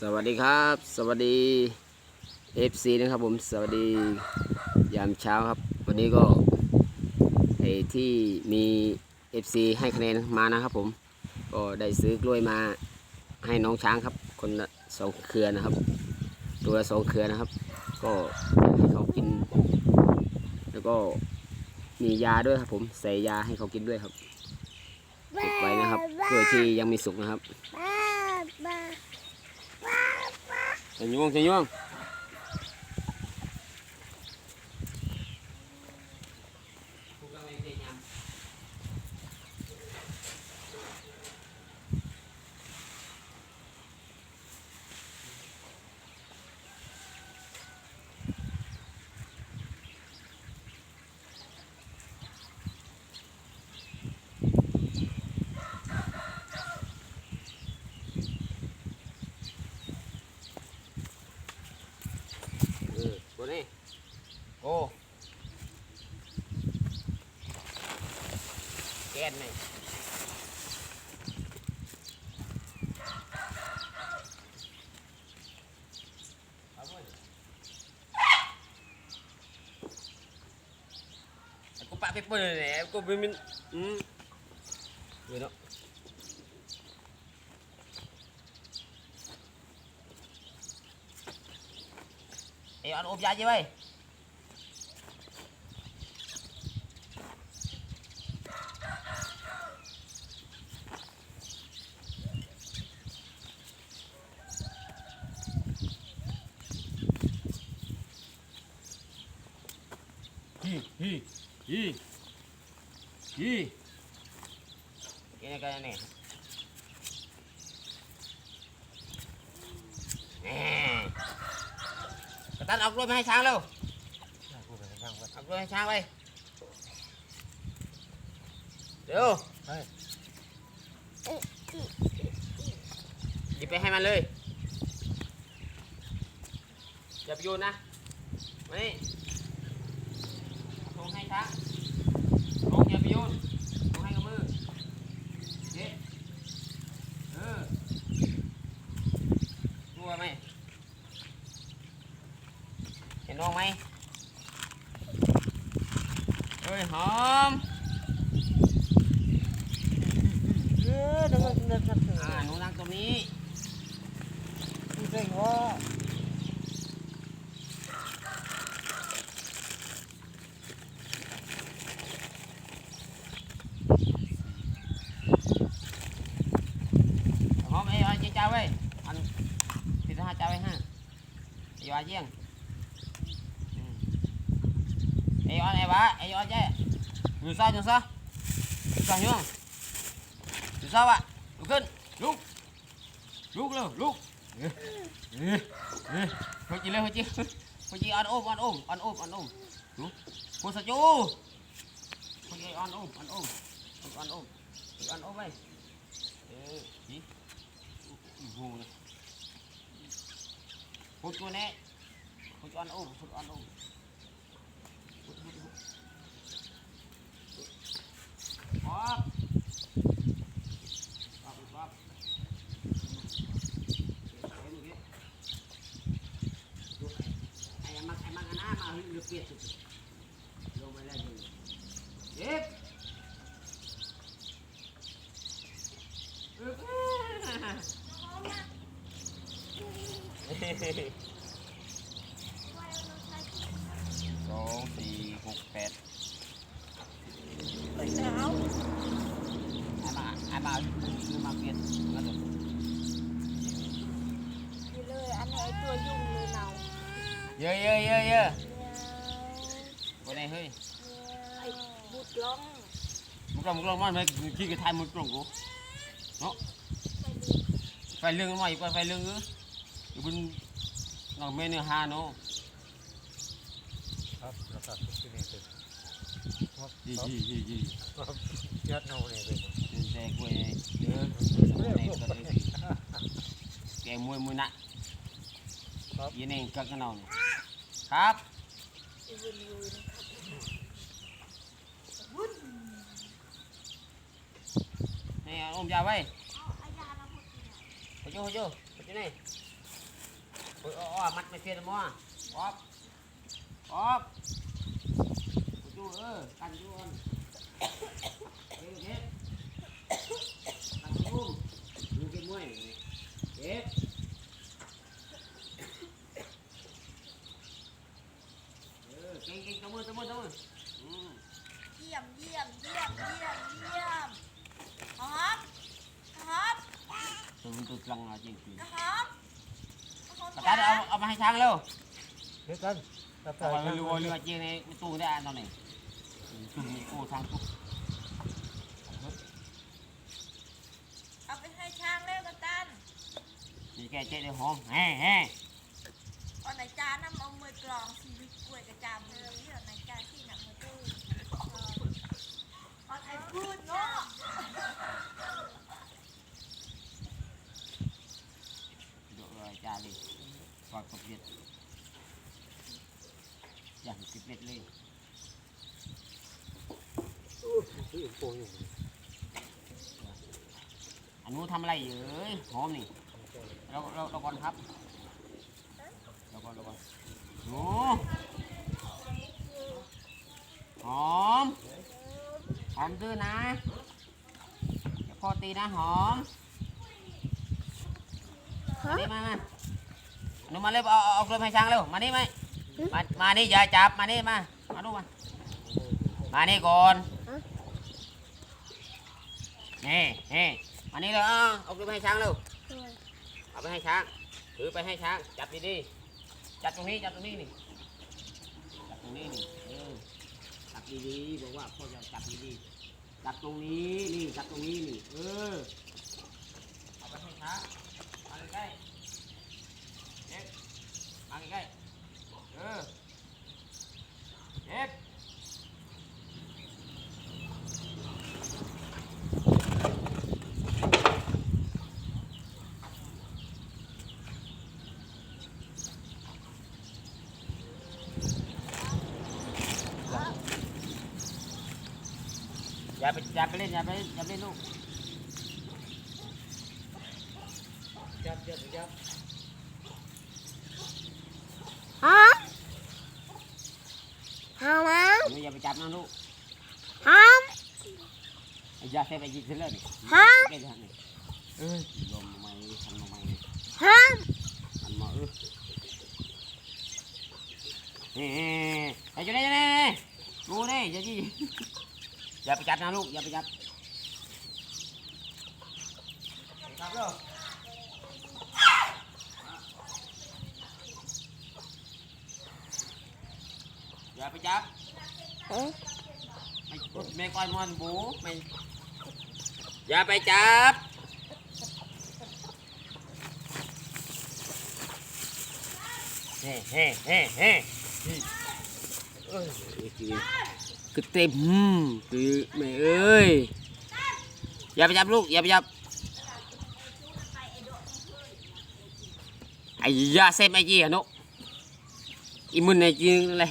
สวัสดีครับ สวัสดี FC นะครับผมสวัสดียามเช้าครับ วันนี้ก็ไอ้ที่มี FC ให้คะแนนมานะครับผม ก็ได้ซื้อกล้วยมาให้น้องช้างครับ คนละสองเครือนะครับ ตัวละสองเครือนะครับ ก็ให้เขากิน แล้วก็มียาด้วยครับผมใส่ยาให้เขากินด้วยครับเก็บไว้นะครับกล้วยที่ยังมีสุกนะครับ 加油！加油！Ô. Ken này. Aku pak pipo này, aku bimin. Ừ. Rồi đó. Ê, ăn ốp giá chứ? ฮีฮีฮีกินอะไรกันเนี่ยกรตันเอากล้วยมาให้ช้างเร็วเอากล้วยให้ช้างไปเร็วหยิบไปให้มันเลยอย่าไปโยนนะม่ ลงให้ครับลงอย่าไปโยนลงให้กับมือเย้เออกลัวไหมเห็นน้องไหมเฮ้ยหอมเออเดี๋ยวมันเดินกลับถึงอ่าหนูนั่งตรงนี้มีเพลงว่า หอมไอ้อ้อยเจ้าไว้อันผิดห้าเจ้าไว้ห้าไอ้อ้อยเยี่ยงอืมไอ้อ้อยไอ้บ้าไอ้อ้อยเจ้อยู่ซ้ายอยู่ซ้ายอยู่ซ้ายอยู่อยู่ซ้ายวะลุกขึ้นลุกลุกเร็วลุกเอ้ยเอ้ยเอ้ยหัวจีเลยหัวจีหัวจีอันโอมอันโอมอันโอมอันโอมดูหัวสจูหัวจีอันโอมอันโอมอันโอมอันโอมไปเอ้ยจี vô này hút cho Put mo na eh. Put on om, put on om. Put, put, put. Up. สองสี่หกแปดไปเช้าไอ้มาไอ้มาคือมาเปลี่ยนมาดูอยู่เลยอันนี้ไอ้ตัวยุ่งเลยเราเยอะเยอะเยอะเยอะวันไหนเฮ้ยไอ้บุดล้องมุกลองมุกลองมันไหมขี้กระทายมุกลองกูเนาะไฟเรื่องมาอีกไฟเรื่องเอออยู่บน หนองเมนเนื้อฮาเนาะครับแล้วก็ทุกที่นี่เป็นครับยี่ยี่ยี่ยี่ครับยัดเนาเนี่ยเป็นเป็นแต่กล้วยเยอะในก็เลยแกมวยมวยหนักยี่นี่กักกันเอาเนี่ยครับไอ้วุ่นวุ่นนี่เอาอมยาไว้ไปโยไปโยไปที่ไหน Ôi, ô, ô, mắt mày phiền mua óp óp Ôi, chú ơi cắn chú ăn Thế được hết cắn chú luôn luôn cái muối này hết Ừ, kinh kinh cảm ơn cảm ơn cảm ơn ừ. เยี่ยมเยี่ยมเยี่ยมเยี่ยมเยี่ยมหอมหอม tôi tôi lăng là chuyện gì หอมหอ ม Bà ta đi, ông, ông hai sang đâu เดี๋ยวกันถ้าไป Ông ơi, lưu lưu chuyện này cái tù đây ăn nó này tù này cô sang tù เอาไปให้ช้างเล่กันตันนี่แกเจ๊ได้หอมแฮ่แฮ่เอาไหนจานน้ำเอามือกลองชีวิตกล้วยกระจามเลยเรื่องไหนจานที่หนักมือตู้เอาไหนพูดเนาะ độ rồi cha đi còn cục việt giảm cục việt lên ซื้อโปรอยู่ anh muốn thăm lại dưới hòm này đâu đâu đâu con hấp đâu con đâu con Ủa. hòm hòm tư nè cho con tì nè hòm Mà đi mà mà nó mà lên เอา นูมาเอาเกลือให้ช้างเร็วมานี่ไหมมามานี่อย่าจับมานี่มามาดูมามานี่ก่อนนี่นี่มานี่เลยเอาเอากลือให้ช้างเร็วเอาไปให้ช้างถือไปให้ช้างจับดีๆจับตรงนี้จับตรงนี้นี่จับตรงนี้นี่เออจับดีๆบอกว่าพ่อจะจับดีๆจับตรงนี้นี่จับตรงนี้นี่เออเอาไปให้ช้างมาใกล้ๆ เจ็บมาใกล้ๆเออเจ็บ อย่าไปอย่าไปเล่นอย่าไปเล่นอย่าไปเล่นลูกจับจับจับหอมหอมอะหนูอย่าไปจับนะลูกหอมอย่าเซฟไปยิงเสร็จเลยนี่ฮะเกล้ๆนี่เอ้ยลมทำไมทำทำไมหอมทำมาเออนี่ไอ้เจ้านี่เจ้านี่ดูนี่อย่าจี้ อย่าไปจับนะลูก อย่าไปจับจับเลยอย่าไปจับเอ๊ะไม่ไม่ก่อนมันบูไม่อย่าไปจับ เฮ้เฮ้เฮ้เฮ้เอ้ย คือเต็มคือไม่เอ้ยอย่าไปจับลูกอย่าไปจับไอ้ยาเซมไอ้ยี่อะนุอีมุนไอ้จีอะไร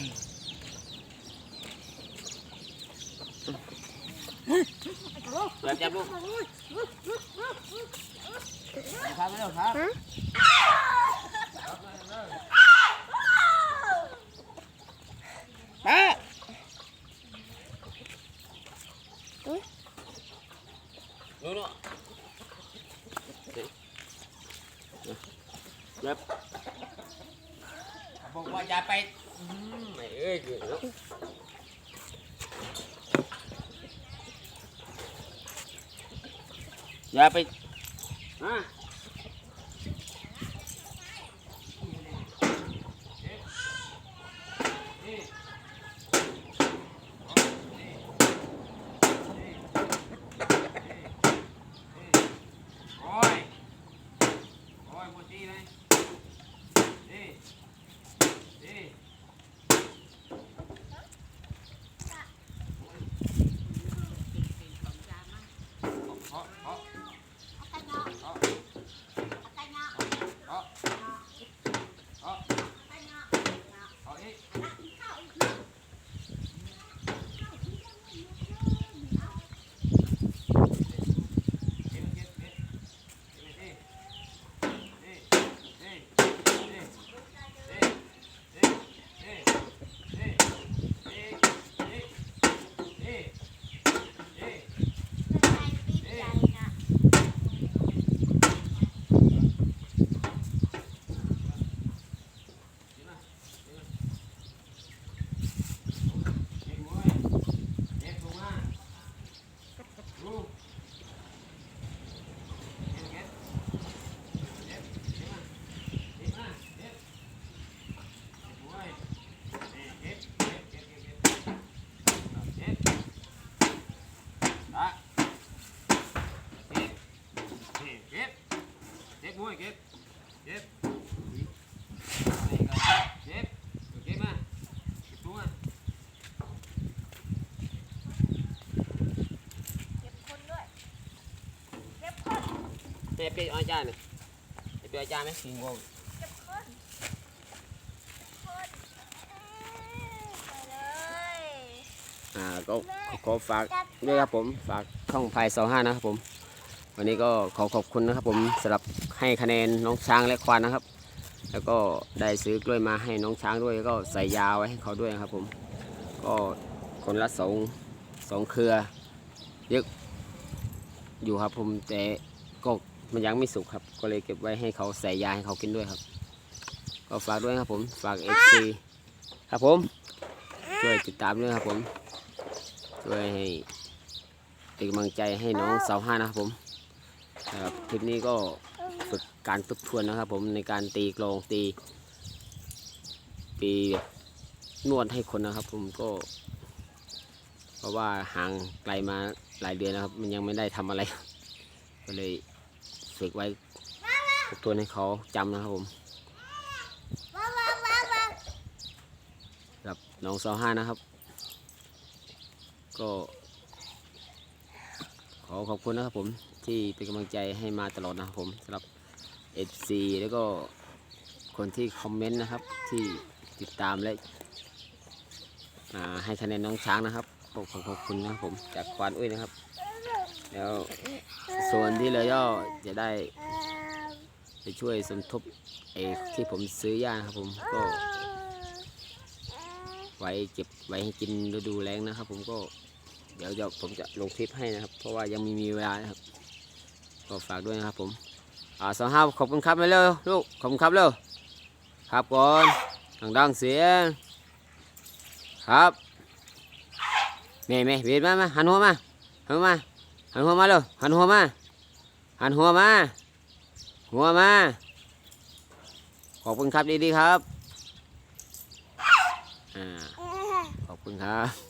Dạ chăm luôn. Sao mới được hả? Ba. Nữa Bộ qua cha bay. Mày ơi, kìa nữa. Dạ ไปอะโอ้ย โอ้ยหมดที่เลยนี่นี่เพราะเพราะ เอาอีกเก็บเก็บเก็บเก็บนี่นี่ บมวยเก็บเก็บนี่ก็เก็บเก็บมาเก็บตัวมาเก็บคนด้วย เก็บคน เก็บไปเอาจานนี่เก็บไปเอาจานไหมกินกูเก็บคนคนไปเลยอ่าก็ขอฝากด้วยครับผมฝากช่องพายสองห้านะครับผม วันนี้ก็ขอขอบคุณนะครับผมสำหรับให้คะแนนน้องช้างและควานนะครับ แล้วก็ได้ซื้อกล้วยมาให้น้องช้างด้วยแล้วก็ใส่ยาไว้ให้เขาด้วยนะครับ ผม ก็คนละสองสองเครือเยอะอยู่ครับผมแต่ก็มันยังไม่สุกครับ ก็เลยเก็บไว้ให้เขาใส่ยาให้เขากินด้วยครับ ก็ฝากด้วยครับผมฝากเอฟซีครับผมช่วยติดตามด้วยครับผมช่วยให้เป็นกำลังใจให้น้องสาวห้านะครับผม ครับคลิปนี้ก็ฝึกการทบทวนนะครับ ผมในการตีกลองตี ตีแบบนวดให้คนนะครับ ผมก็ เพราะว่าห่างไกลมาหลายเดือนนะครับ มันยังไม่ได้ทำอะไร ก็เลยฝึกไว้ทบทวนให้เขาจำนะครับผมกับน้องซอห้านะครับ ก็ขอขอบคุณนะครับผม ที่เป็นกำลังใจให้มาตลอดนะครับผมสำหรับ FC แล้วก็คนที่คอมเมนต์นะครับที่ติดตามและให้คะแนนน้องช้างนะครับขอขอขอบคุณนะครับผมจากควานอุ้ยนะครับ แล้วส่วนที่เหลือก็จะได้ไปช่วยสมทบไอ้ที่ผมซื้อยานะครับผมก็ ไว้เก็บไว้ให้กินฤดูแล้งนะครับ ผมก็เดี๋ยวจะผมจะลงคลิปให้นะครับ เพราะว่ายังมีมีเวลานะครับ ก็ฝากด้วยนะครับผมอ่าสองห้าขอบคุณครับไปเร็วลูกขอบคุณครับเร็วครับก่อนดังๆเสียงครับแม่แม่เบียดมามาหันหัวมาหันมาหันหัวมาเร็วหันหัวมาหันหัวมาหัวมาขอบคุณครับดีๆครับอ่าขอบคุณครับ